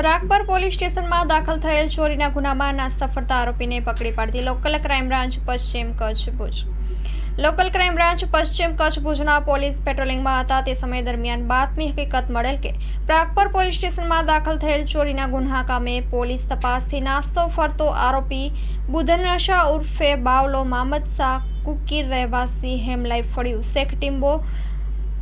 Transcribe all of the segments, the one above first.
Pragpar police સ્ટેશનમાં દાખલ થયેલ ચોરીના ગુનામાં નાસ્તા ફરતા આરોપીને પકડી પાડતી લોકલ ક્રાઇમ બ્રાન્ચ પશ્ચિમ Kutch Bhuj local crime branch પશ્ચિમ કચ્છ ભુજના પોલીસ પેટ્રોલિંગમાં હતા. તે સમય દરમિયાન બાતમી હકીકત મળેલ કે પ્રાગપર પોલીસ સ્ટેશનમાં દાખલ થયેલ ચોરીના ગુન્હા કામે પોલીસ તપાસથી નાસ્તો ફરતો આરોપી બુધનશા ઉર્ફે બાવલો મામદ શાહ કુકીર રહેવાસી હેમલાઈ ફળિયું. શેખ ટિમ્બો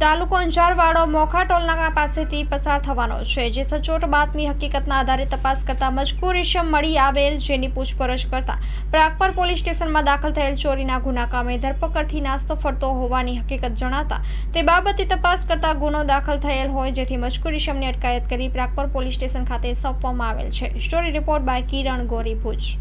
તાલુકો અંજારવાડો મોખા ટોલનાકા પાસેથી પસાર થવાનો છે, જે સચોટ બાતમી હકીકતના આધારે તપાસ કરતા મજકૂર ઇસમ મળી આવેલ જેની પૂછપરછ કરતા પ્રાગપર પોલીસ સ્ટેશનમાં દાખલ થયેલ ચોરીના ગુના કામે ધરપકડથી નાસ્તો ફરતો હોવાની હકીકત જણાતા તે બાબતે તપાસ કરતા ગુનો દાખલ થયેલ હોય જેથી મજકૂર ઇસમની અટકાયત કરી પ્રાગપર પોલીસ સ્ટેશન ખાતે સોંપવામાં આવેલ છે. સ્ટોરી રિપોર્ટ બાય કિરણ ગોરી ભુજ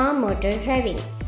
મા motor driving